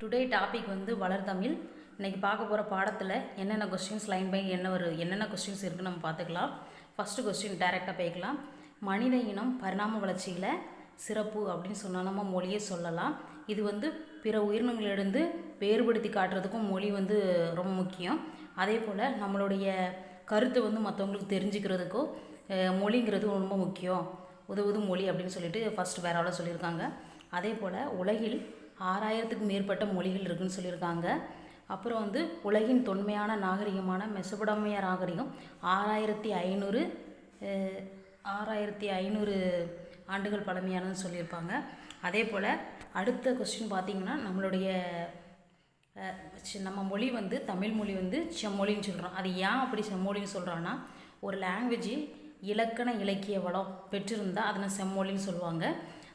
Today topic வந்து வளர்தமிழ் இன்னைக்கு பார்க்க போகிற பாடத்தில் என்னென்ன கொஸ்டின்ஸ் லைன் பை என்ன ஒரு என்னென்ன கொஸ்டின்ஸ் இருக்குன்னு நம்ம பார்த்துக்கலாம். ஃபஸ்ட்டு கொஸ்டின் டைரெக்டாக போய்க்கலாம். மனித இனம் பரிணாம வளர்ச்சியில் சிறப்பு அப்படின்னு சொன்னால் நம்ம மொழியை சொல்லலாம். இது வந்து பிற உயிரினங்களிலிருந்து வேறுபடுத்தி காட்டுறதுக்கும் மொழி வந்து ரொம்ப முக்கியம். அதே போல் நம்மளுடைய கருத்தை வந்து மற்றவங்களுக்கு தெரிஞ்சுக்கிறதுக்கோ மொழிங்கிறது ரொம்ப முக்கியம். உதவுது மொழி அப்படின்னு சொல்லிட்டு ஃபஸ்ட் வேறாவில் சொல்லியிருக்காங்க. அதே போல் உலகில் ஆறாயிரத்துக்கு மேற்பட்ட மொழிகள் இருக்குன்னு சொல்லியிருக்காங்க. அப்புறம் வந்து உலகின் தொன்மையான நாகரிகமான மெசபடாமிய நாகரிகம் ஆறாயிரத்தி ஐநூறு ஆறாயிரத்தி ஐநூறு ஆண்டுகள் பழமையானதுன்னு சொல்லியிருப்பாங்க. அதே போல் அடுத்த கொஸ்டின் பார்த்திங்கன்னா நம்மளுடைய நம்ம மொழி வந்து தமிழ் மொழி வந்து செம்மொழின்னு சொல்கிறோம் அது ஏன் அப்படி செம்மொழின்னு சொல்கிறோன்னா ஒரு லாங்குவேஜ் இலக்கண இலக்கிய வளம் பெற்றிருந்தால் அதனை செம்மொழின்னு சொல்லுவாங்க.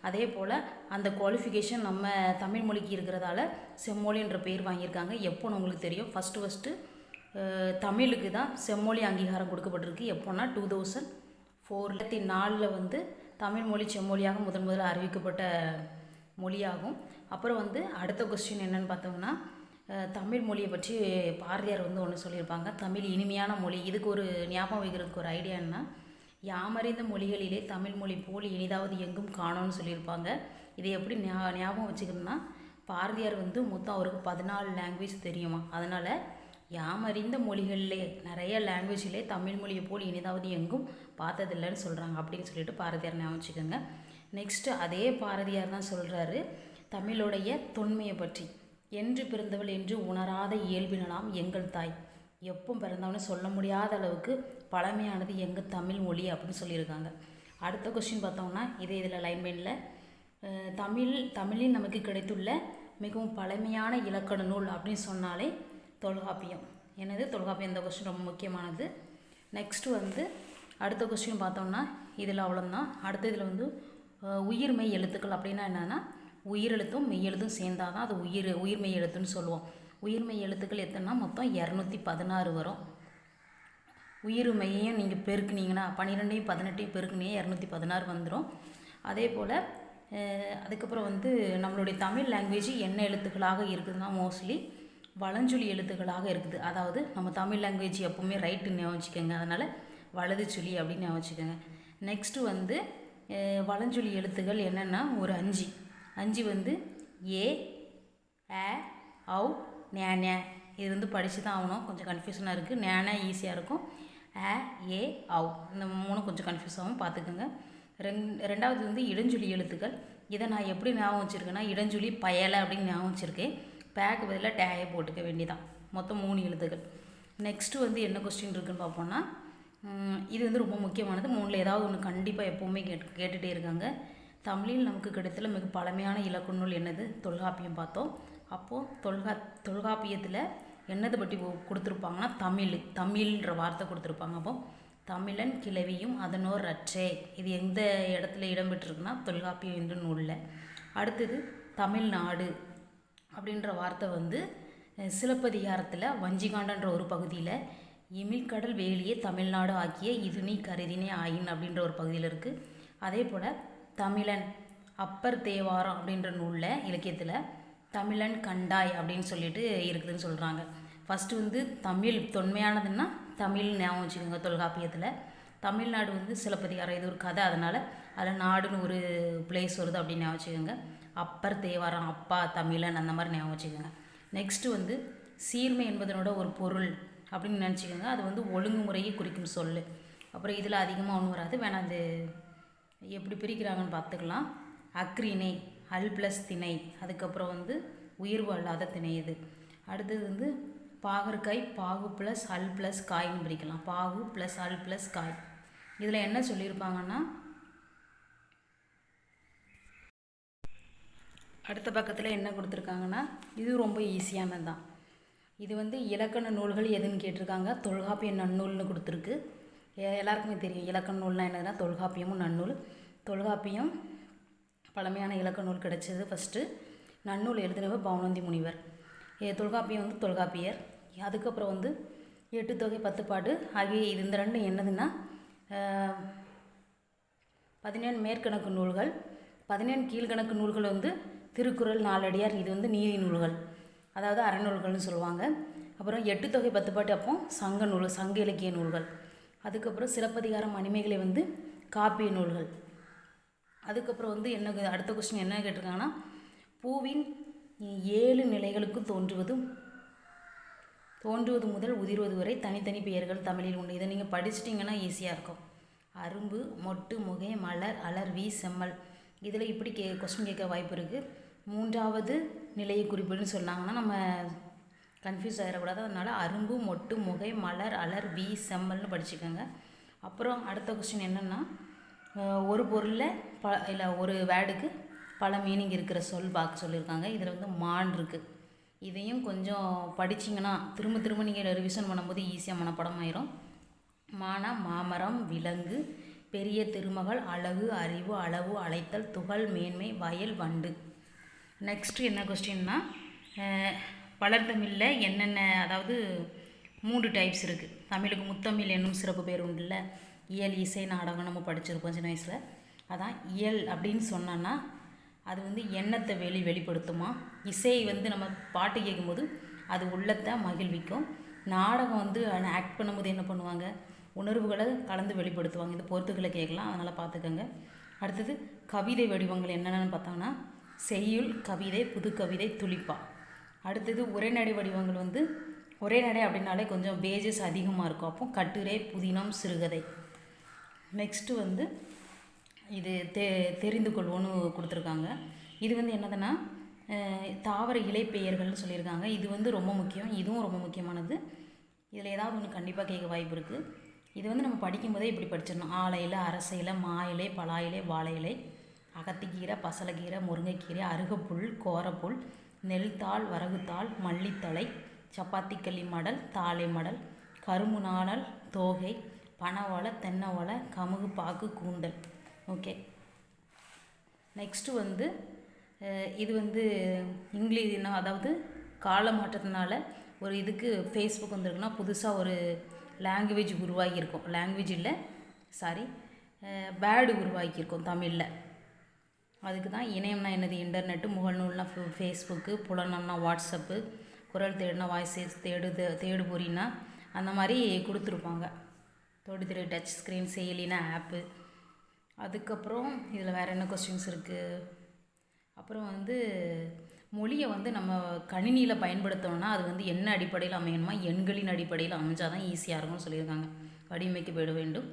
அதே போல் அந்த குவாலிஃபிகேஷன் நம்ம தமிழ் மொழிக்கு இருக்கிறதால செம்மொழின்ற பேர் வாங்கியிருக்காங்க. எப்போன்னு உங்களுக்கு தெரியும். ஃபஸ்ட்டு ஃபஸ்ட்டு தமிழுக்கு தான் செம்மொழி அங்கீகாரம் கொடுக்கப்பட்டிருக்கு. எப்போன்னா டூ தௌசண்ட் ஃபோர் ரெண்டாயிரத்தி நாலில் வந்து தமிழ் மொழி செம்மொழியாக முதன் முதல்ல அறிவிக்கப்பட்ட மொழியாகும். அப்புறம் வந்து அடுத்த கொஸ்டின் என்னென்னு பார்த்தோம்னா தமிழ் மொழியை பற்றி பாரதியார் வந்து ஒன்று சொல்லியிருப்பாங்க. தமிழ் இனிமையான மொழி. இதுக்கு ஒரு ஞாபகம் வைக்கிறதுக்கு ஒரு ஐடியா என்ன யாமறிந்த மொழிகளிலே தமிழ் மொழி போல் இனிதாவது எங்கும் காணோன்னு சொல்லியிருப்பாங்க. இதை எப்படி ஞா ஞாபகம் வச்சுக்கணும்னா பாரதியார் வந்து மொத்தம் அவருக்கு பதினாலு லாங்குவேஜ் தெரியுமா? அதனால் யாமறிந்த மொழிகளிலே நிறைய லாங்குவேஜிலே தமிழ் மொழியை போல் இனிதாவது எங்கும் பார்த்ததில்லைன்னு சொல்கிறாங்க அப்படின்னு சொல்லிட்டு பாரதியார் ஞாபகம் வச்சுக்கோங்க. நெக்ஸ்ட்டு அதே பாரதியார் தான் சொல்கிறாரு தமிழுடைய தொன்மையை பற்றி. என்று பிறந்தவள் என்று உணராத இயல்பினலாம் எங்கள் தாய். எப்பவும் பிறந்தவனு சொல்ல முடியாத அளவுக்கு பழமையானது எங்கள் தமிழ் மொழி அப்படின்னு சொல்லியிருக்காங்க. அடுத்த கொஸ்டின் பார்த்தோம்னா இதே இதில் லைன்மைனில் தமிழ் தமிழில் நமக்கு கிடைத்துள்ள மிகவும் பழமையான இலக்கண நூல் அப்படின்னு சொன்னாலே தொல்காப்பியம். எனது தொல்காப்பியம். இந்த கொஸ்டின் ரொம்ப முக்கியமானது. நெக்ஸ்ட் வந்து அடுத்த கொஸ்டின் பார்த்தோம்னா இதில் அவ்வளோதான் அடுத்த இதில் வந்து உயிர்மெய் எழுத்துக்கள் அப்படின்னா என்னென்னா உயிரெழுத்தும் மெய்யெழுத்தும் சேர்ந்தாதான் தான் அது உயிர் உயிர்மெய் எழுத்துன்னு சொல்லுவோம். உயிர்மெய் எழுத்துக்கள் எத்தனைனா மொத்தம் இரநூத்தி பதினாறு வரும். உயிர் நீங்கள் பெருக்குனீங்கன்னா பன்னிரெண்டையும் பதினெட்டையும் பெருக்குனீங்க இரநூத்தி பதினாறு வந்துடும் அதே போல் அதுக்கப்புறம் வந்து நம்மளுடைய தமிழ் லாங்குவேஜ் என்ன எழுத்துக்களாக இருக்குதுன்னா மோஸ்ட்லி வளஞ்சொலி எழுத்துக்களாக இருக்குது. அதாவது நம்ம தமிழ் லாங்குவேஜ் எப்போவுமே ரைட்டு ஞாபகம் அதனால் வலது சொல்லி அப்படின்னு ஞாபகம் நெக்ஸ்ட்டு வந்து வளஞ்சொலி எழுத்துக்கள் என்னென்னா ஒரு அஞ்சு. அஞ்சு வந்து ஏ ஏ ஔ நே இது வந்து படித்து தான் ஆகணும். கொஞ்சம் கன்ஃபியூஷனாக இருக்குது நேனா ஈஸியாக இருக்கும். ஆ ஏ அவ் இந்த மூணு கொஞ்சம் கன்ஃபியூஸ் ஆகும் பார்த்துக்கோங்க ரெண் ரெண்டாவது வந்து இடஞ்சொலி எழுத்துக்கள். இதை நான் எப்படி ஞாபகம் வச்சுருக்கேன்னா இடஞ்சொலி பயலை அப்படின்னு ஞாபகம் வச்சுருக்கேன். பேக்கு பதிலாக டேயை போட்டுக்க வேண்டியதான் மொத்தம் மூணு எழுத்துக்கள். நெக்ஸ்ட்டு வந்து என்ன கொஸ்டின் இருக்குன்னு பார்ப்போம்னா இது வந்து ரொம்ப முக்கியமானது. மூணில் ஏதாவது ஒன்று கண்டிப்பாக எப்போவுமே கேட்டு கேட்டுகிட்டே இருக்காங்க. தமிழில் நமக்கு கிடைத்தல மிக பழமையான இலக்கண நூல் என்னது? தொல்காப்பியம் பார்த்தோம். அப்போது தொல்கா தொல்காப்பியத்தில் என்னதை பற்றி கொடுத்துருப்பாங்கன்னா தமிழ் தமிழ்ன்ற வார்த்தை கொடுத்துருப்பாங்க. அப்போ தமிழன் கிளவியும் அதனோர் ரற்றே இது எந்த இடத்துல இடம்பெற்றிருக்குன்னா தொல்காப்பியம் என்று நூலில். அடுத்தது தமிழ்நாடு அப்படின்ற வார்த்தை வந்து சிலப்பதிகாரத்தில் வஞ்சிகாண்டன்ற ஒரு பகுதியில் இமிழ்கடல் வேலியே தமிழ்நாடு ஆக்கிய இது நீ கருதினே ஆயின் அப்படின்ற ஒரு பகுதியில் இருக்குது அதே போல் தமிழன் அப்பர் தேவாரம் அப்படின்ற நூலில் இலக்கியத்தில் தமிழன் கண்டாய் அப்படின்னு சொல்லிட்டு இருக்குதுன்னு சொல்கிறாங்க ஃபஸ்ட்டு வந்து தமிழ் தொன்மையானதுன்னா தமிழ் ஞாபகம் வச்சுக்கோங்க தொல்காப்பியத்தில். தமிழ்நாடு வந்து சிலப்பதிகாரம் இது ஒரு கதை. அதனால் அதில் நாடுன்னு ஒரு பிளேஸ் வருது அப்படின்னு ஞாபகம் வச்சுக்கோங்க. அப்பர் தேவாரம் அப்பா தமிழன் அந்த மாதிரி ஞாபகம் வச்சுக்கோங்க. நெக்ஸ்ட்டு வந்து சீர்மை என்பதனோட ஒரு பொருள் அப்படின்னு நினச்சிக்கோங்க. அது வந்து ஒழுங்குமுறையை குறிக்கும் சொல் அப்புறம் இதில் அதிகமாக ஒன்றும் வராது. வேணாம் அது எப்படி பிரிக்கிறாங்கன்னு பார்த்துக்கலாம். அக்ரிணை. அல் ப்ளஸ் திணை. அதுக்கப்புறம் வந்து உயிர்வு அல்லாத திணை இது. அடுத்தது வந்து பாகற்காய் பாகு ப்ளஸ் அல் ப்ளஸ் காய்னு பிரிக்கலாம். பாகு ப்ளஸ் அல் ப்ளஸ் காய். இதில் என்ன சொல்லியிருப்பாங்கன்னா அடுத்த பக்கத்தில் என்ன கொடுத்துருக்காங்கன்னா இது ரொம்ப ஈஸியானது தான் இது வந்து இலக்கண நூல்கள் எதுன்னு கேட்டிருக்காங்க. தொல்காப்பிய நன்னூல்னு கொடுத்துருக்கு. எல்லாருக்குமே தெரியும். இலக்கண நூல்னால் என்னதுன்னா தொல்காப்பியமும் நன்னூல். தொல்காப்பியம் பழமையான இலக்க நூல் கிடைச்சது ஃபஸ்ட்டு நன்னூல் எழுதினவர் பவுனந்தி முனிவர். ஏ, தொல்காப்பியம் வந்து தொல்காப்பியர். அதுக்கப்புறம் வந்து எட்டு தொகை பத்து பாட்டு. ஆகிய இது இந்த ரெண்டும் என்னதுன்னா பதினேழு மேற்கணக்கு நூல்கள் பதினேழு கீழ்கணக்கு நூல்கள் வந்து திருக்குறள் நாலடியார் இது வந்து நீதி நூல்கள். அதாவது அறநூல்கள்னு சொல்லுவாங்க. அப்புறம் எட்டு தொகை பத்து பாட்டு அப்போ சங்க நூல் சங்க இலக்கிய நூல்கள். அதுக்கப்புறம் சிலப்பதிகாரம் மணிமைகளை வந்து காப்பிய நூல்கள். அதுக்கப்புறம் வந்து என்ன அடுத்த கொஸ்டின் என்ன கேட்டிருக்காங்கன்னா பூவின் ஏழு நிலைகளுக்கு தோன்றுவதும் தோன்றுவது முதல் உதிர்வது வரை தனித்தனி பெயர்கள் தமிழில் உண்டு. இதை நீங்கள் படிச்சிட்டிங்கன்னா ஈஸியாக இருக்கும். அரும்பு மொட்டு முகை மலர் அலர்வி செம்மல். இதில் இப்படி கே கொஸ்டின் கேட்க வாய்ப்பு இருக்குது மூன்றாவது நிலையை குறிப்பிடுன்னு சொன்னாங்கன்னா நம்ம கன்ஃபியூஸ் ஆகிடக்கூடாது அதனால் அரும்பு மொட்டு முகை மலர் அலர் வி செம்மல்னு படிச்சுக்கோங்க. அப்புறம் அடுத்த கொஸ்டின் என்னென்னா ஒரு பொருளில் ப இல்லை ஒரு வேர்டுக்கு பல மீனிங் இருக்கிற சொல் பார்க்க சொல்லியிருக்காங்க. இதில் வந்து மான் இருக்குது இதையும் கொஞ்சம் படிச்சிங்கன்னா திரும்ப திரும்ப நீங்கள் ரிவிஷன் பண்ணும்போது ஈஸியாக மனப்படம் ஆயிரும். மானா மாமரம் விலங்கு பெரிய திருமகள் அழகு அறிவு அளவு அழைத்தல் துகள் மேன்மை வயல் வண்டு. நெக்ஸ்ட் என்ன கொஸ்டின்னா வளர்த்தமிழில் என்னென்ன அதாவது மூன்று டைப்ஸ் இருக்குது தமிழுக்கு முத்தமிழ் என்னும் சிறப்பு பேர் உண்டுல்ல. இயல் இசை நாடகம் நம்ம படிச்சிருப்போம் சின்ன வயசில். அதான் இயல் அப்படின்னு சொன்னோன்னா அது வந்து எண்ணத்தை வெளி வெளிப்படுத்துமா? இசை வந்து நம்ம பாட்டு கேட்கும்போது அது உள்ளத்தை மகிழ்விக்கும். நாடகம் வந்து ஆக்ட் பண்ணும்போது என்ன பண்ணுவாங்க? உணர்வுகளை கலந்து வெளிப்படுத்துவாங்க. இது பொறுத்துக்களை கேட்கலாம் அதனால் பார்த்துக்கோங்க. அடுத்தது கவிதை வடிவங்கள் என்னென்னு பார்த்தோம்னா செய்யுள் கவிதை புது கவிதை துளிப்பா. அடுத்தது உரைநடை வடிவங்கள் வந்து உரைநடை அப்படின்னாலே கொஞ்சம் பேஜஸ் அதிகமாக இருக்கும். அப்போ கட்டுரை புதினம் சிறுகதை. நெக்ஸ்ட்டு வந்து இது தெ தெரிந்து கொள்வோன்னு கொடுத்துருக்காங்க. இது வந்து என்னதுன்னா தாவர இலைப்பெயர்கள்னு சொல்லியிருக்காங்க. இது வந்து ரொம்ப முக்கியம். இதுவும் ரொம்ப முக்கியமானது. இதில் ஏதாவது ஒன்று கண்டிப்பாக கேட்க வாய்ப்பு இருக்குது இது வந்து நம்ம படிக்கும்போதே இப்படி படிச்சிடணும். ஆலையில் அரசையில் மா இலை பலா இலை வாழை இலை அகத்திக்கீரை பசலைக்கீரை முருங்கைக்கீரை அருகப்புல் கோரப்புல் நெல்தாள் வரகுத்தாள் மல்லித்தலை சப்பாத்தி களி மடல் தாளை மடல் கரும்பு நாணல் தோகை பனவலை தென்னவலை கமுகு பாக்கு கூந்தல். ஓகே நெக்ஸ்ட்டு வந்து இது வந்து இங்கிலீஷ் அதாவது கால மாற்றத்தினால ஒரு இதுக்கு ஃபேஸ்புக் வந்திருக்குன்னா புதுசாக ஒரு லாங்குவேஜ் உருவாகியிருக்கும். லாங்குவேஜ் இல்லை சாரி பேடு உருவாக்கியிருக்கோம் தமிழில். அதுக்கு தான் இணையம்னா என்னது இன்டர்நெட்டு முகநூல்னா ஃபேஸ்புக்கு புலனம்னா வாட்ஸ்அப்பு குரல் தேடுனா வாய்ஸ் தேடு தேடுபொறின்னா அந்த மாதிரி கொடுத்துருப்பாங்க. தொடுதிரு டச் ஸ்க்ரீன் செயலினா ஆப்பு அதுக்கப்புறம் இதில் வேறு என்ன கொஸ்டின்ஸ் இருக்குது அப்புறம் வந்து மொழியை வந்து நம்ம கணினியில் பயன்படுத்தணும்னா அது வந்து என்ன அடிப்படையில் அமையணுமா எண்களின் அடிப்படையில் அமைஞ்சால் தான் ஈஸியாக இருக்கும்னு சொல்லியிருக்காங்க. வடிவமைக்கப்பட வேண்டும்.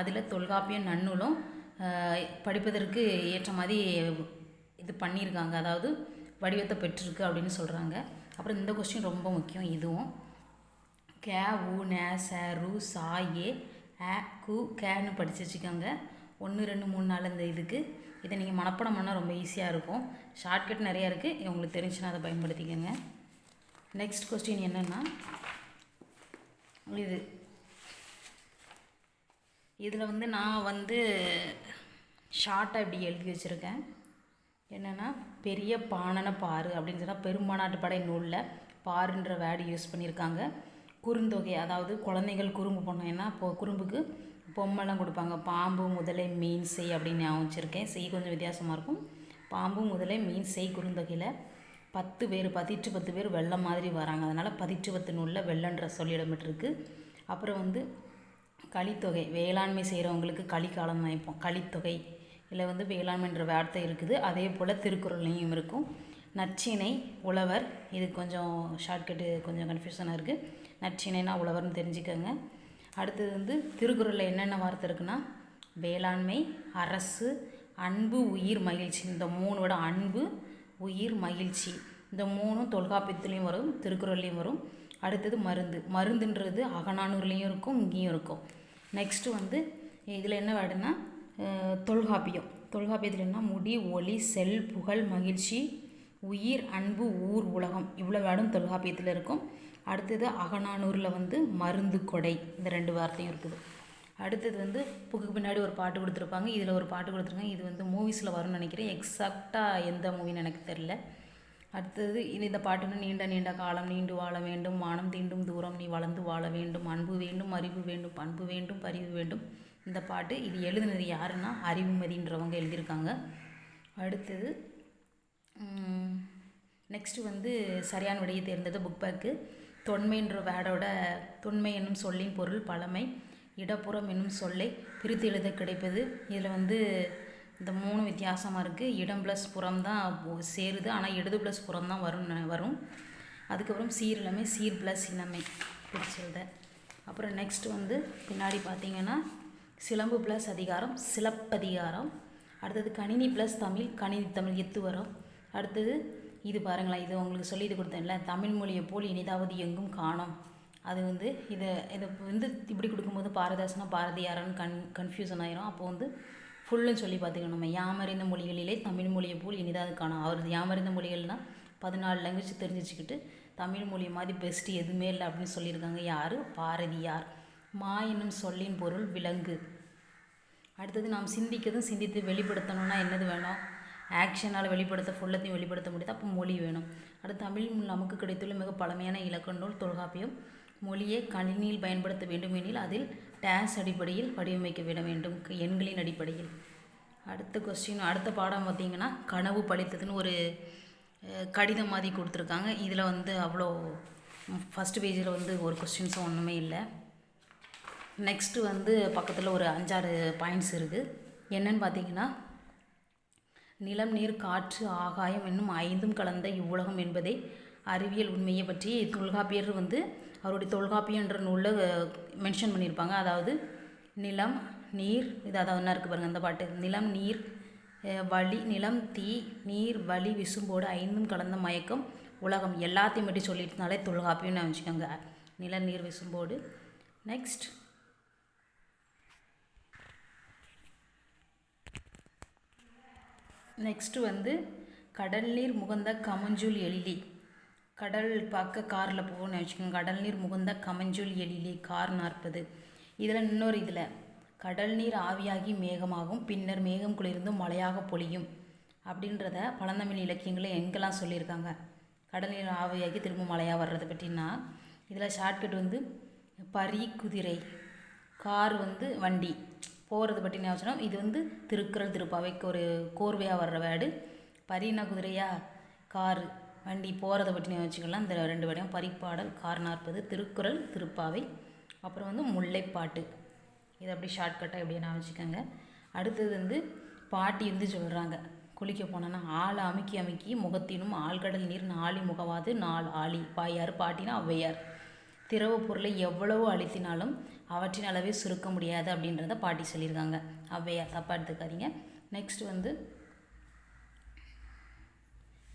அதில் தொல்காப்பியம் நன்னூலும் படிப்பதற்கு ஏற்ற மாதிரி இது பண்ணியிருக்காங்க. அதாவது வடிவத்தை பெற்றிருக்கு அப்படின்னு சொல்கிறாங்க அப்புறம் இந்த கொஸ்டின் ரொம்ப முக்கியம். இதுவும் கே உ நே ச ரு சா ஏ ஆ கு கேன்னு படித்து வச்சுக்கோங்க. ஒன்று ரெண்டு மூணு நாள் இந்த இதுக்கு. இதை நீங்கள் மனப்படம் பண்ணால் ரொம்ப ஈஸியாக இருக்கும். ஷார்ட்கட் நிறையா இருக்குது உங்களுக்கு தெரிஞ்சுன்னா அதை பயன்படுத்திக்கோங்க. நெக்ஸ்ட் கொஸ்டின் என்னென்னா இது. இதில் வந்து நான் வந்து ஷார்ட்டாக இப்படி எழுதி வச்சுருக்கேன். என்னென்னா பெரிய பானனை பாரு அப்படின்னு சொன்னால் பெரும்பானாட்டு படை நூலில் பாருன்ற வேர்டு யூஸ் பண்ணியிருக்காங்க. குறுந்தொகை அதாவது குழந்தைகள் குறும்பு பண்ணோம் இப்போ குறும்புக்கு பொம்மைலாம் கொடுப்பாங்க. பாம்பு முதலை மீன் செய் அப்படின்னு ஞாபகம் வச்சுருக்கேன். செய் கொஞ்சம் வித்தியாசமாக இருக்கும். பாம்பு முதலை மீன் செய் குறுந்தொகையில் பத்து பேர் பதிற்று பத்து பேர் வெள்ளம் மாதிரி வராங்க. அதனால் பதிற்று பத்து நூலில் வெள்ளன்ற சொல்லி இடம்பெற்றிருக்கு. அப்புறம் வந்து களித்தொகை வேளாண்மை செய்கிறவங்களுக்கு களிக்காலம் நினைப்போம். களித்தொகை இல்லை வந்து வேளாண்மைன்ற வார்த்தை இருக்குது. அதே போல் திருக்குறள்லையும் இருக்கும். நச்சினை உழவர் இது கொஞ்சம் ஷார்ட்கட்டு கொஞ்சம் கன்ஃபியூஷனாக இருக்குது நற்றினைனா உழவர்னு தெரிஞ்சுக்கோங்க. அடுத்தது வந்து திருக்குறளில் என்னென்ன வார்த்தை இருக்குன்னா வேளாண்மை அரசு அன்பு உயிர் மகிழ்ச்சி. இந்த மூணோட அன்பு உயிர் மகிழ்ச்சி. இந்த மூணும் தொல்காப்பியத்துலேயும் வரும் திருக்குறள்லேயும் வரும். அடுத்தது மருந்து. மருந்துன்றது அகநானூர்லேயும் இருக்கும் இங்கேயும் இருக்கும். நெக்ஸ்ட்டு வந்து இதில் என்ன வேடுன்னா தொல்காப்பியம். தொல்காப்பியத்தில் என்ன? முடி ஒளி செல் புகழ் மகிழ்ச்சி உயிர் அன்பு ஊர் உலகம். இவ்வளோ வேடும் தொல்காப்பியத்தில் இருக்கும். அடுத்தது அகநானூரில் வந்து மருந்து கொடை. இந்த ரெண்டு வார்த்தையும் இருக்குது. அடுத்தது வந்து புக்கு பின்னாடி ஒரு பாட்டு கொடுத்துருப்பாங்க. இதில் ஒரு பாட்டு கொடுத்துருக்காங்க. இது வந்து மூவிஸில் வரும்னு நினைக்கிறேன். எக்ஸாக்டாக எந்த மூவின்னு எனக்கு தெரில அடுத்தது இது இந்த பாட்டுன்னு நீண்ட நீண்ட காலம் நீண்டு வாழ வேண்டும். மானம் தீண்டும் தூரம் நீ வளர்ந்து வாழ வேண்டும். அன்பு வேண்டும் அறிவு வேண்டும் பண்பு வேண்டும் பரிவு வேண்டும். இந்த பாட்டு இது எழுதுனது யாருன்னா அறிவுமதின்றவங்க எழுதியிருக்காங்க. அடுத்தது நெக்ஸ்ட்டு வந்து சரியான விடையை தேர்ந்தது புக் பேக்கு தொன்மைன்ற வேடோட தொன்மை என்னும் சொல்லின் பொருள் பழமை இடப்புறம் என்னும் சொல்லை பிரித்து எழுத கிடைப்பது. இதில் வந்து இந்த மூணு வித்தியாசமாக இருக்குது இடம் ப்ளஸ் புறம் தான் சேருது. ஆனால் இடது ப்ளஸ் புறம் தான் வரும் வரும். அதுக்கப்புறம் சீர் இளமை சீர் ப்ளஸ் இளமை பிரிச்செழுத அப்புறம் நெக்ஸ்ட் வந்து பின்னாடி பார்த்தீங்கன்னா சிலம்பு ப்ளஸ் அதிகாரம் சிலப்பதிகாரம். அடுத்தது கணினி ப்ளஸ் தமிழ் கணினி தமிழ் எத்து வரும். அடுத்தது இது பாருங்களேன் இது உங்களுக்கு சொல்லி இது கொடுத்தேன்ல தமிழ் மொழியை போல் இனிதாவது எங்கும் காணும். அது வந்து இதை இதை வந்து இப்படி கொடுக்கும்போது பாரதாசனா பாரதியாரான்னு கன் கன்ஃபியூசன் ஆயிரும். அப்போ வந்து ஃபுல்லும் சொல்லி பார்த்துக்கணும். நம்ம யாமறிந்த மொழிகளிலே தமிழ் மொழியை போல் இனிதாவது காணும். அவர் யாமறிந்த மொழிகள்னால் பதினாலு லாங்குவேஜ் தெரிஞ்சுச்சுக்கிட்டு தமிழ் மொழி மாதிரி பெஸ்ட்டு எதுவுமே இல்லை அப்படின்னு சொல்லியிருக்காங்க. யார்? பாரதியார். மா என்னும் சொல்லின் பொருள் விலங்கு. அடுத்தது நாம் சிந்திக்கிறதும் சிந்தித்து வெளிப்படுத்தணும்னா என்னது வேணும்? ஆக்ஷனால் வெளிப்படுத்த ஃபுல்லத்தையும் வெளிப்படுத்த முடியாது. அப்போ மொழி வேணும். அடுத்து தமிழ் நமக்கு கிடைத்துள்ள மிக பழமையான இலக்கண நூல் தொல்காப்பியம். மொழியை கணினியில் பயன்படுத்த வேண்டும் எனில் அதில் டேஸ் அடிப்படையில் வடிவமைக்க விட வேண்டும் எண்களின் அடிப்படையில். அடுத்த கொஸ்டின் அடுத்த பாடம் பார்த்திங்கன்னா கனவு பழித்ததுன்னு ஒரு கடிதம் மாதிரி கொடுத்துருக்காங்க. இதில் வந்து அவ்வளோ ஃபஸ்ட் பேஜில் வந்து ஒரு கொஸ்டின்ஸும் ஒன்றுமே இல்லை. நெக்ஸ்ட்டு வந்து பக்கத்தில் ஒரு அஞ்சாறு பாயிண்ட்ஸ் இருக்குது என்னன்னு பார்த்தீங்கன்னா நிலம் நீர் காற்று ஆகாயம் என்னும் ஐந்தும் கலந்த இவ்வுலகம் என்பதை அறிவியல் உண்மையை பற்றி தொல்காப்பியர் வந்து அவருடைய தொல்காப்பியன்ற நூலில் மென்ஷன் பண்ணியிருப்பாங்க. அதாவது நிலம் நீர் இது அதாவது என்ன இருக்குது பாருங்கள் அந்த பாட்டு. நிலம் நீர் வழி நிலம் தீ நீர் வழி விசும்போடு ஐந்தும் கலந்த மயக்கம் உலகம். எல்லாத்தையும் பற்றி சொல்லிட்டுனாலே தொல்காப்பியம்னு வச்சுக்கோங்க. நில நீர் விசும்போடு. நெக்ஸ்ட் நெக்ஸ்ட்டு வந்து கடல் நீர் முகந்த கமஞ்சூல் எழிலி. கடல் பார்க்க காரில் போகணும்னு வச்சுக்கோங்க கடல் நீர் முகந்த கமஞ்சூல் எழிலி கார் நாற்பது. இதில் இன்னொரு இதில் கடல் நீர் ஆவியாகி மேகமாகும் பின்னர் மேகம் குளிர்ந்து மழையாக பொழியும். அப்படின்றத பழந்தமிழ் இலக்கியங்களில் எங்கெல்லாம் சொல்லியிருக்காங்க? கடல் நீர் ஆவியாகி திரும்ப மழையாக வர்றதை பற்றினா இதில் ஷார்ட்கட் வந்து பரி குதிரை கார் வந்து வண்டி. போகிறது பற்றி ஞாபகம் இது வந்து திருக்குறள் திருப்பாவைக்கு ஒரு கோர்வையாக வர்ற வேர்டு. பரினா குதிரையா காரு வண்டி போகிறத பற்றி வச்சுக்கலாம். இந்த ரெண்டு வேடையும் பரிப்பாடல் கார் நாற்பது திருக்குறள் திருப்பாவை. அப்புறம் வந்து முல்லைப்பாட்டு. இதை அப்படி ஷார்ட்கட்டாக எப்படி நான் வச்சுக்கோங்க. அடுத்தது வந்து பாட்டி வந்து சொல்கிறாங்க குளிக்க போனோன்னா ஆள் அமுக்கி அமுக்கி முகத்தினும் ஆழ்கடல் நீர் நாளி முகவாது நாள் ஆளி பாயார் பாட்டினா ஔவையார். திரவ பொருளை எவ்வளவோ அழுத்தினாலும் அவற்றின் அளவே சுருக்க முடியாது அப்படின்றத பாட்டி சொல்லியிருக்காங்க. அவ்வையா தப்பாக எடுத்துக்காதீங்க. நெக்ஸ்ட் வந்து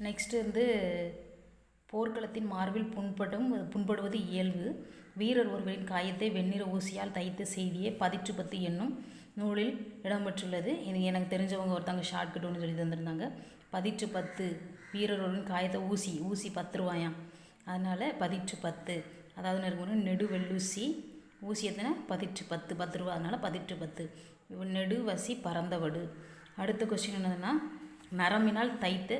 நெக்ஸ்ட் வந்து போர்க்களத்தின் மார்பில் புண்படும் புண்படுவது இயல்பு. வீரர் ஒருவரின் காயத்தை வெண்ணிற ஊசியால் தைத்த செய்தியே பதிற்று பத்து என்னும் நூலில் இடம்பெற்றுள்ளது. இது எனக்கு தெரிஞ்சவங்க ஒருத்தவங்க ஷார்ட்கட்னு சொல்லி தந்திருந்தாங்க. பதிற்று பத்து வீரர் ஒருவரின் காயத்தை ஊசி ஊசி பத்து ரூபாயாம். அதனால் பதிற்று பத்து. அதாவது நெருங்கணும் நெடு வெள்ளூசி ஊசி எத்தனை? பதிற்று பத்து பத்து ரூபா. அதனால் பதிற்று பத்து. நெடு வசி பறந்தவடு அடுத்த கொஸ்டின் என்னதுன்னா நரம்பினால் தைத்த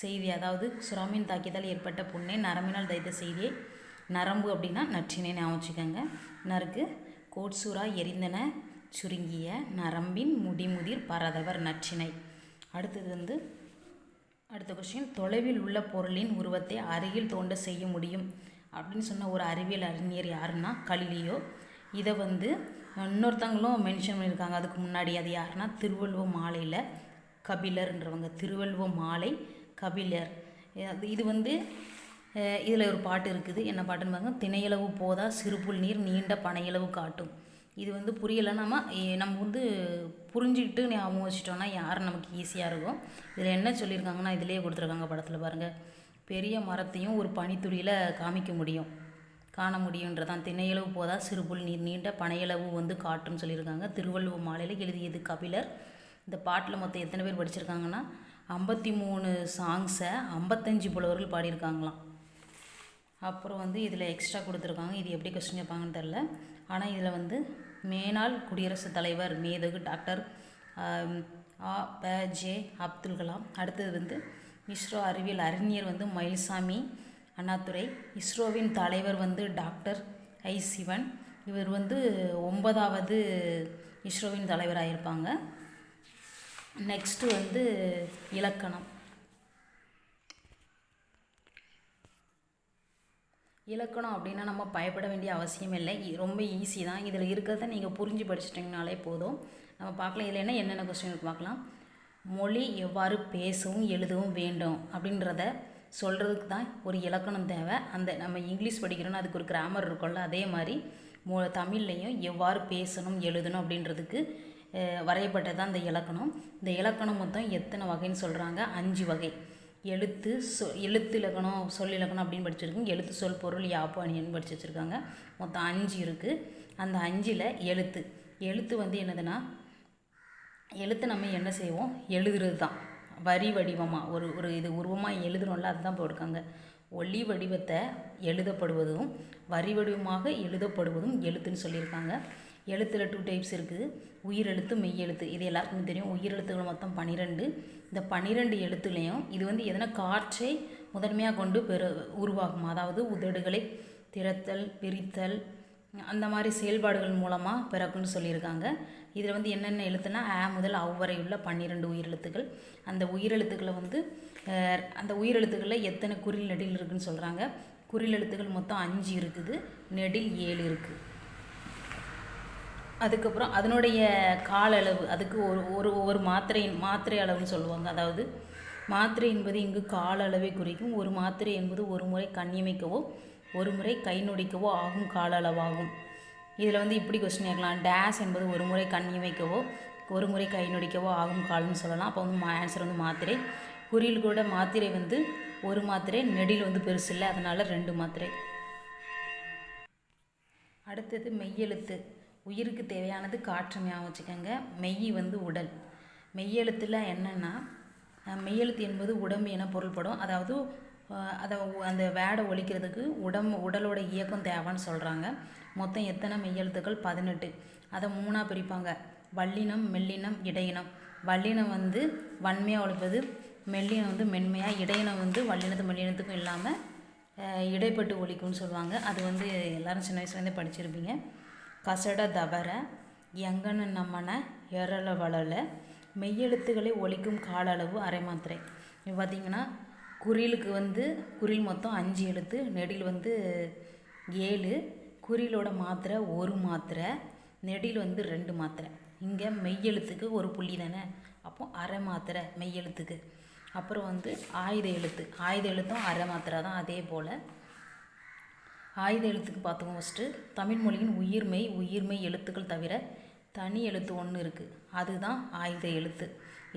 செய்தி. அதாவது சுறாமின் தாக்கியதால் ஏற்பட்ட புண்ணை நரம்பினால் தைத்த செய்தியை நரம்பு அப்படின்னா நற்றினை ஞாபகம் வச்சுக்கோங்க. நறுக்கு கோட்சூரா எரிந்தன சுருங்கிய நரம்பின் முடிமுதிர் பரதவர் நற்றினை. அடுத்தது வந்து அடுத்த கொஸ்டின் தொலைவில் உள்ள பொருளின் உருவத்தை அருகில் தோண்ட செய்ய முடியும். அப்படின்னு சொன்ன ஒரு அறிவியல் அறிஞர் யாருன்னா கலிலியோ. இதை வந்து இன்னொருத்தவங்களும் மென்ஷன் பண்ணியிருக்காங்க. அதுக்கு முன்னாடி அது யாருன்னா திருவள்ளுவ மாலையில் கபிலர்ன்றவங்க. திருவள்ளுவ மாலை கபிலர். இது வந்து இதில் ஒரு பாட்டு இருக்குது. என்ன பாட்டுன்னு பாருங்க. திணையளவு போதா சிறுபுல் நீர் நீண்ட பனையளவு காட்டும். இது வந்து புரியலைன்னா நம்ம வந்து புரிஞ்சுக்கிட்டு ஞாபகம் வச்சிட்டோன்னா யார் நமக்கு ஈஸியாக இருக்கும். இதில் என்ன சொல்லியிருக்காங்கன்னா இதிலேயே கொடுத்துருக்காங்க படத்தில் பாருங்கள் பெரிய மரத்தையும் ஒரு பனித்துளியில் காமிக்க முடியும். காண முடியுன்றதான் திணையளவு போதா சிறுபுல் நீர் நீண்ட பனையளவு வந்து காட்டுன்னு சொல்லியிருக்காங்க. திருவள்ளுவர் மாலையில் எழுதியது கபிலர். இந்த பாட்டில் மொத்தம் எத்தனை பேர் படிச்சிருக்காங்கன்னா ஐம்பத்தி மூணு சாங்ஸை ஐம்பத்தஞ்சு புலவர்கள் பாடியிருக்காங்களாம். அப்புறம் வந்து இதில் எக்ஸ்ட்ரா கொடுத்துருக்காங்க. இது எப்படி கொஸ்டின் கேட்பாங்கன்னு தெரில ஆனால் இதில் வந்து மேனாள் குடியரசுத் தலைவர் மேதகு டாக்டர் ஆ ப ஜே அப்துல் கலாம். அடுத்தது வந்து இஸ்ரோ அறிவியல் அறிஞர் வந்து மயில்சாமி அண்ணாதுரை. இஸ்ரோவின் தலைவர் வந்து டாக்டர் ஐ சிவன். இவர் வந்து ஒன்பதாவது இஸ்ரோவின் தலைவராக இருப்பாங்க நெக்ஸ்ட்டு வந்து இலக்கணம். இலக்கணம் அப்படின்னா நம்ம பயப்பட வேண்டிய அவசியம் இல்லை. ரொம்ப ஈஸி தான். இதில் இருக்கிறத நீங்கள் புரிஞ்சு படிச்சிட்டிங்கனாலே போதும். நம்ம பார்க்கலாம். இதில் என்ன என்னென்ன கொஸ்டின் பார்க்கலாம். மொழி எவ்வாறு பேசவும் எழுதவும் வேண்டும் அப்படின்றத சொல்கிறதுக்கு தான் ஒரு இலக்கணம் தேவை. அந்த நம்ம இங்கிலீஷ் படிக்கிறோன்னா அதுக்கு ஒரு கிராமர் இருக்கும்ல அதே மாதிரி மொ தமிழ்லையும் எவ்வாறு பேசணும் எழுதணும் அப்படின்றதுக்கு வரையப்பட்டது தான் இந்த இலக்கணம். இந்த இலக்கணம் மொத்தம் எத்தனை வகைன்னு சொல்கிறாங்க அஞ்சு வகை. எழுத்து சொ எழுத்து இலக்கணம் சொல் இலக்கணம் அப்படின்னு படிச்சிருக்கோம் எழுத்து சொல் பொருள் யாப்பு படிச்சு வச்சுருக்காங்க. மொத்தம் அஞ்சு இருக்குது அந்த அஞ்சில் எழுத்து. எழுத்து வந்து என்னதுன்னா எழுத்து நம்ம என்ன செய்வோம்? எழுதுறது தான் வரி வடிவமாக ஒரு ஒரு இது உருவமாக எழுதுறோம்ல அதுதான் போட்டிருக்காங்க. ஒளி வடிவத்தை எழுதப்படுவதும் வரி வடிவமாக எழுதப்படுவதும் எழுத்துன்னு சொல்லியிருக்காங்க. எழுத்தில் டூ டைப்ஸ் இருக்குது உயிரெழுத்து மெய்யெழுத்து. இது எல்லாருக்குமே தெரியும். உயிரெழுத்துகள் மொத்தம் பன்னிரெண்டு இந்த பன்னிரெண்டு எழுத்துலேயும் இது வந்து எதனா காற்றை முதன்மையாக கொண்டு பெரு உருவாகும்? அதாவது உதடுகளை திறத்தல் பிரித்தல் அந்த மாதிரி செயல்பாடுகள் மூலமாக பிறக்குன்னு சொல்லியிருக்காங்க. இதில் வந்து என்னென்ன எழுத்துனா ஆ முதல் அவ் வரை உள்ள பன்னிரெண்டு உயிரெழுத்துக்கள். அந்த உயிரெழுத்துக்களை வந்து அந்த உயிரெழுத்துக்களில் எத்தனை குறில் நெடில் இருக்குதுன்னு சொல்கிறாங்க குறில் எழுத்துக்கள் மொத்தம் அஞ்சு இருக்குது. நெடில் ஏழு இருக்குது அதுக்கப்புறம் அதனுடைய கால அளவு அதுக்கு ஒரு ஒரு ஒரு மாத்திரையின் மாத்திரை அளவுன்னு சொல்லுவாங்க. அதாவது மாத்திரை என்பது இங்கு கால அளவை குறிக்கும். ஒரு மாத்திரை என்பது ஒரு முறை கண்ணியமைக்கவோ ஒரு முறை கை நொடிக்கவோ ஆகும் கால அளவாகும் இதில் வந்து இப்படி கொஸ்டின் கேட்கலாம். டேஸ் என்பது ஒரு முறை கண்ணி வைக்கவோ ஒரு முறை கை நொடிக்கவோ ஆகும் காலம்னு சொல்லலாம். அப்போ வந்து ஆன்சர் வந்து மாத்திரை. குறியில் கூட மாத்திரை வந்து ஒரு மாத்திரை நெடில் வந்து பெருசு இல்லை. அதனால் ரெண்டு மாத்திரை. அடுத்தது மெய்யெழுத்து. உயிருக்கு தேவையானது காற்று ஞாபகம் வச்சுக்கோங்க. மெய் வந்து உடல். மெய்யெழுத்தில் என்னென்னா மெய்யெழுத்து என்பது உடம்பு என பொருள்படும். அதாவது அதை அந்த வேடை ஒழிக்கிறதுக்கு உடம்பு உடலோட இயக்கம் தேவைன்னு சொல்கிறாங்க மொத்தம் எத்தனை மெய்யெழுத்துக்கள்? பதினெட்டு. அதை மூணாக பிரிப்பாங்க. வல்லினம் மெல்லினம் இடையினம். வல்லினம் வந்து வன்மையாக ஒழிப்பது மெல்லினம் வந்து மென்மையாக இடையினம் வந்து வல்லினத்து மெல்லினத்துக்கும் இல்லாமல் இடைப்பட்டு ஒழிக்கும்னு சொல்லுவாங்க. அது வந்து எல்லோரும் சின்ன வயசுலேருந்தே படிச்சிருப்பீங்க. கசட தவற எங்கன நம்மன எரள வளல மெய்யெழுத்துக்களை ஒழிக்கும் கால அளவு அரை மாத்திரை இப்போ பார்த்தீங்கன்னா குறிலுக்கு வந்து குறில் மொத்தம் அஞ்சு எழுத்து நெடில் வந்து ஏழு குறிலோட மாத்திரை ஒரு மாத்திரை நெடில் வந்து ரெண்டு மாத்திரை. இங்கே மெய்யெழுத்துக்கு ஒரு புள்ளி தானே? அப்போ அரை மாத்திரை மெய்யெழுத்துக்கு அப்புறம் வந்து ஆயுத எழுத்து. ஆயுத எழுத்தும் அரை மாத்திரை தான் அதே போல். ஆயுத எழுத்துக்கு பார்த்தோம் ஃபஸ்ட்டு தமிழ் மொழியின் உயிர்மை உயிர்மெய் எழுத்துக்கள் தவிர தனி எழுத்து ஒன்று இருக்குது அதுதான் ஆயுத எழுத்து.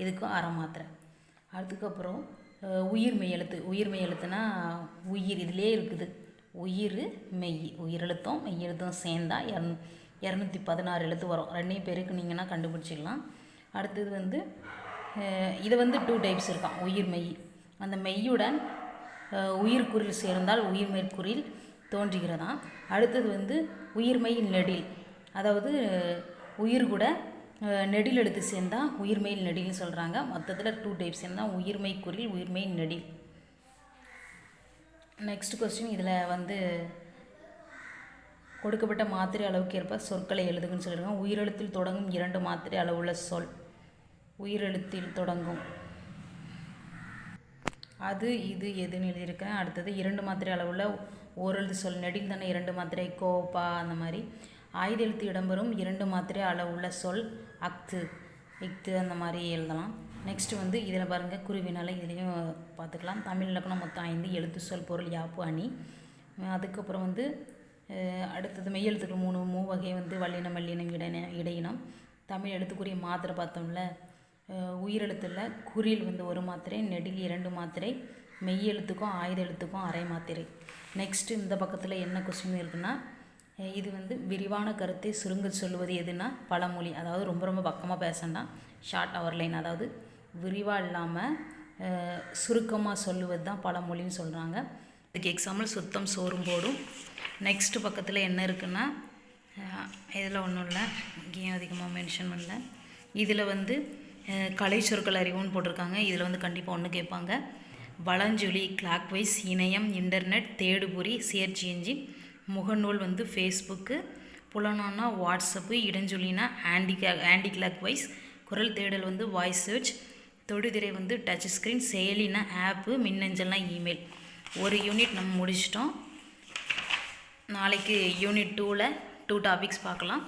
இதுக்கும் அரை மாத்திரை. அதுக்கப்புறம் உயிர் மெய் எழுத்து உயிர்மெய் எழுத்துனா உயிர் இதிலே இருக்குது. உயிர் மெய். உயிரெழுத்தும் மெய் எழுத்தும் சேர்ந்தா இரநூ இரநூத்தி பதினாறு எழுத்து வரும். ரெண்டையும் பெருக்குனிங்கன்னா கண்டுபிடிச்சிடலாம். அடுத்தது வந்து இது வந்து டூ டைப்ஸ் இருக்கான் உயிர் மெய். அந்த மெய்யுடன் உயிர்குறில் உயிர்க்குறில் சேர்ந்தால் உயிர்மெய்க்குறில் தோன்றுகிறதாம் அடுத்தது வந்து உயிர்மை நெடில். அதாவது உயிர் கூட நெடில் எழுத்து சேர்ந்தால் உயிர்மெயில் நெடில்னு சொல்கிறாங்க மொத்தத்தில் டூ டைப்ஸ் சேர்ந்தால் உயிர்மெய் குரில் உயிர்மெய் நெடில். நெக்ஸ்ட் கொஸ்டின் இதில் வந்து கொடுக்கப்பட்ட மாத்திரை அளவுக்கு ஏற்ப சொற்களை எழுதுங்கன்னு சொல்லியிருக்காங்க உயிரெழுத்தில் தொடங்கும் இரண்டு மாத்திரை அளவுள்ள சொல். உயிரெழுத்தில் தொடங்கும். அது இது எதுன்னு எழுதியிருக்கேன். அடுத்தது இரண்டு மாத்திரை அளவுள்ள ஓரெழுத்து சொல். நெடில் தானே இரண்டு மாத்திரை. கோப்பா அந்த மாதிரி. ஆயுத எழுத்து இடம்பெறும் இரண்டு மாத்திரை அளவுள்ள சொல் அக்து இக்து அந்த மாதிரி எழுதலாம். நெக்ஸ்ட்டு வந்து இதில் பாருங்கள் குருவினால் இதுலேயும் பார்த்துக்கலாம். தமிழ் இலக்கணம் மொத்தம் ஐந்து எழுத்து சொல் பொருள் யாப்பு அணி. அதுக்கப்புறம் வந்து அடுத்தது மெய்யெழுத்துக்கள் மூணு மூ வகை வந்து வல்லினம் மல்லினம் இடையின இடையினம். தமிழ் எழுத்துக்குரிய மாத்திரை பார்த்தோம்ல உயிரெழுத்தில் குறியில் வந்து ஒரு மாத்திரை நெடில் இரண்டு மாத்திரை மெய் எழுத்துக்கும் ஆயுத எழுத்துக்கும் அரை மாத்திரை. நெக்ஸ்ட்டு இந்த பக்கத்தில் என்ன கொஸ்டின் இருக்குன்னா இது வந்து விரிவான கருத்தை சுருங்க சொல்லுவது எதுனா பழமொழி. அதாவது ரொம்ப ரொம்ப பக்கமாக பேசணும் ஷார்ட் அவர் லைன் அதாவது விரிவாக இல்லாமல் சுருக்கமாக சொல்லுவது தான் பழமொழின்னு சொல்கிறாங்க இதுக்கு எக்ஸாம்பிள் சுத்தம் சோறும் போடும். நெக்ஸ்ட் பக்கத்தில் என்ன இருக்குன்னா இதில் ஒன்றும் இல்லை இங்கேயும் அதிகமாக மென்ஷன் பண்ணல. இதில் வந்து கலை சொற்கள் அறிவுன்னு போட்டிருக்காங்க. இதில் வந்து கண்டிப்பாக ஒன்று கேட்பாங்க. வளஞ்சொலி கிளாக்வைஸ் இணையம் இன்டர்நெட் தேடுபொறி சேர்ச்சி என்ஜின் முகநூல் வந்து ஃபேஸ்புக்கு புலனானா வாட்ஸ்அப்பு இடஞ்சொல்லினா ஆண்டி ஆண்டி கிளாக்வைஸ் குரல் தேடல் வந்து வாய்ஸ் சர்ச் தொடுதிரை வந்து டச் ஸ்க்ரீன் செயலினா ஆப்பு மின்னஞ்சல்னா இமெயில் ஒரு யூனிட் நம்ம முடிச்சிட்டோம். நாளைக்கு யூனிட் டூவில் டூ டாபிக்ஸ் பார்க்கலாம்.